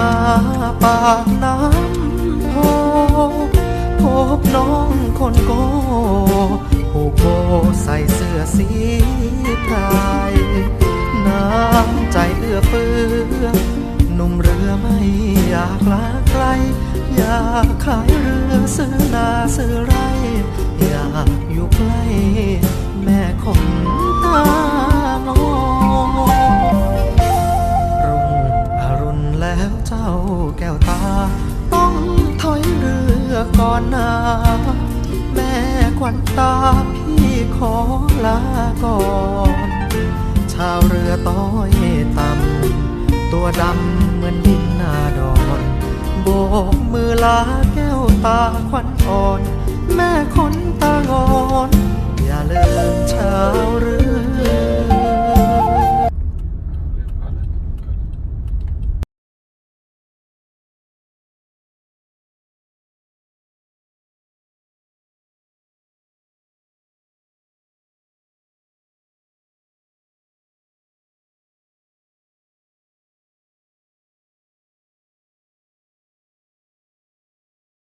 มาปากน้ำโพพบน้องคนโกผูกโบใส่เสื้อสีพรายน้ำใจเอื้อเฟื้อหนุ่มเรือไม่อยากลาไกล อยากขายเรือซื้อนาซื้อไร แก้วตา ต้องถอยเรือก่อนนาแม่ควันตาพี่ขอลาก่อน ชาวเรือต้อยต่ำตัวดำเหมือนดินนาดอนโบกมือลาแก้วตาควันอ่อน แม่ขอ